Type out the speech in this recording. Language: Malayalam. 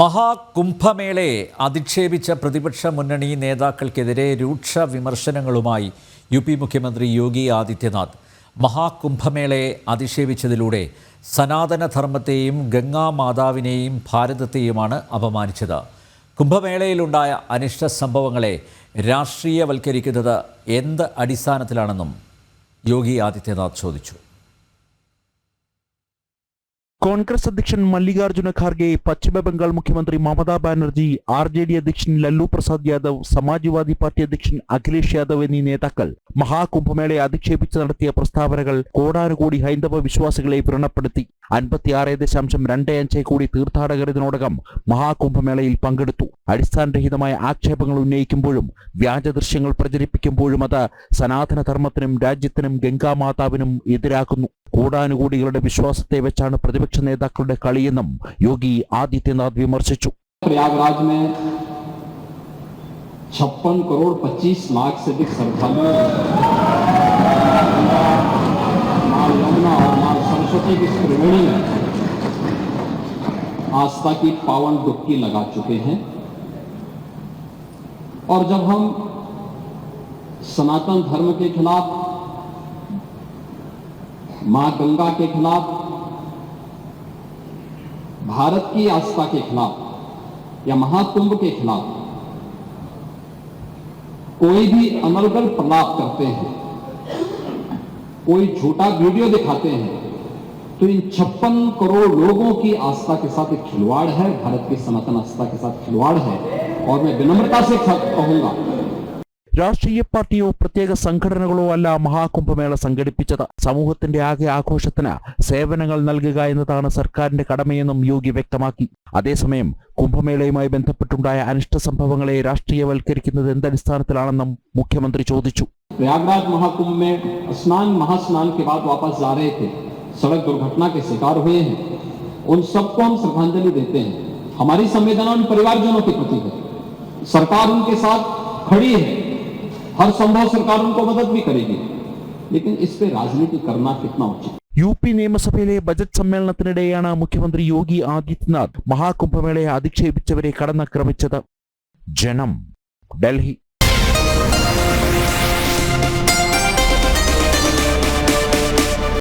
മഹാകുംഭമേളയെ അധിക്ഷേപിച്ച പ്രതിപക്ഷ മുന്നണി നേതാക്കൾക്കെതിരെ രൂക്ഷ വിമർശനങ്ങളുമായി യു പി മുഖ്യമന്ത്രി യോഗി ആദിത്യനാഥ്. മഹാകുംഭമേളയെ അധിക്ഷേപിച്ചതിലൂടെ സനാതനധർമ്മത്തെയും ഗംഗാമാതാവിനെയും ഭാരതത്തെയുമാണ് അപമാനിച്ചത്. കുംഭമേളയിലുണ്ടായ അനിഷ്ട സംഭവങ്ങളെ രാഷ്ട്രീയവൽക്കരിക്കുന്നത് എന്ത് അടിസ്ഥാനത്തിലാണെന്നും യോഗി ആദിത്യനാഥ് ചോദിച്ചു. കോൺഗ്രസ് അധ്യക്ഷൻ മല്ലികാർജുന ഖാർഗെ പശ്ചിമ ബംഗാൾ മുഖ്യമന്ത്രി Mamata Banerjee R J D അധ്യക്ഷൻ ലല്ലു പ്രസാദ് യാദവ് സമാജ്വാദി പാർട്ടി അധ്യക്ഷൻ അഖിലേഷ് യാദവ് എന്നീ നേതാക്കൾ മഹാകുംഭമേളയെ അധിക്ഷേപിച്ച് നടത്തിയ പ്രസ്താവനകൾ കോടാനുകൂടി ഹൈന്ദവ വിശ്വാസികളെ വ്രണപ്പെടുത്തി. അൻപത്തിയാറ് ദശാംശം രണ്ട് അഞ്ച് കോടി തീർത്ഥാടകർ ഇതിനോടകം മഹാകുംഭമേളയിൽ പങ്കെടുത്തു. അടിസ്ഥാനരഹിതമായ ആക്ഷേപങ്ങൾ ഉന്നയിക്കുമ്പോഴും വ്യാജ ദൃശ്യങ്ങൾ പ്രചരിപ്പിക്കുമ്പോഴും അത് സനാതനധർമ്മത്തിനും രാജ്യത്തിനും ഗംഗാമാതാവിനും എതിരാക്കുന്നു കോടാനുകൂടികളുടെ വിശ്വാസത്തെ വെച്ചാണ് പ്രതിപക്ഷ നേതാക്കളുടെ കളിയെന്നും യോഗി ആദിത്യനാഥ് വിമർശിച്ചു प्रयागराज में छप्पन करोड़ पच्चीस लाख से अधिक श्रद्धालु मां यमुना और मां सरस्वती की इस त्रिवेणी में आस्था की पावन डुबकी लगा चुके हैं और जब हम सनातन धर्म के खिलाफ माँ गंगा के खिलाफ, भारत की आस्था के खिलाफ, या महाकुंभ के खिलाफ, कोई भी अनर्गल प्रलाप करते हैं, कोई झूठा वीडियो दिखाते हैं तो इन छप्पन करोड़ लोगों की आस्था के साथ एक खिलवाड़ है, भारत की सनातन आस्था के साथ खिलवाड़ है। और मैं विनम्रता से कहूँगा രാഷ്ട്രീയ പാർട്ടിയോ പ്രത്യേക സംഘടനകളോ അല്ല മഹാകുംഭമേള സംഘടിപ്പിച്ചത് സമൂഹത്തിന്റെ ആകെ ആഘോഷത്തിന് സേവനങ്ങൾ നൽകുക എന്നതാണ് സർക്കാരിന്റെ കടമയെന്നും യോഗി വ്യക്തമാക്കി അതേസമയം കുംഭമേളയുമായി ബന്ധപ്പെട്ടുണ്ടായ അനിഷ്ട സംഭവങ്ങളെ രാഷ്ട്രീയവൽക്കരിക്കുന്നത് എന്തടിസ്ഥാനത്തിലാണെന്നും മുഖ്യമന്ത്രി ചോദിച്ചു प्रयागराज महाकुंभ में स्नान महास्नान के बाद वापस जा रहे थे सड़क दुर्घटना के शिकार हुए हैं उन सबको हम श्रद्धांजलि देते हैं हमारी संवेदना उन परिवारजनों के प्रति है सरकार उनके साथ खड़ी है हर संभव सरकार उनको मदद भी करेगी लेकिन इस पे राजनीति करना कितना उचित യു പി നിയമസഭയിലെ ബജറ്റ് സമ്മേളനത്തിനിടെയാണ് മുഖ്യമന്ത്രി യോഗി ആദിത്യനാഥ് മഹാകുംഭമേളയെ അധിക്ഷേപിച്ചവരെ കടന്നാക്രമിച്ചത് ജനം ഡൽഹി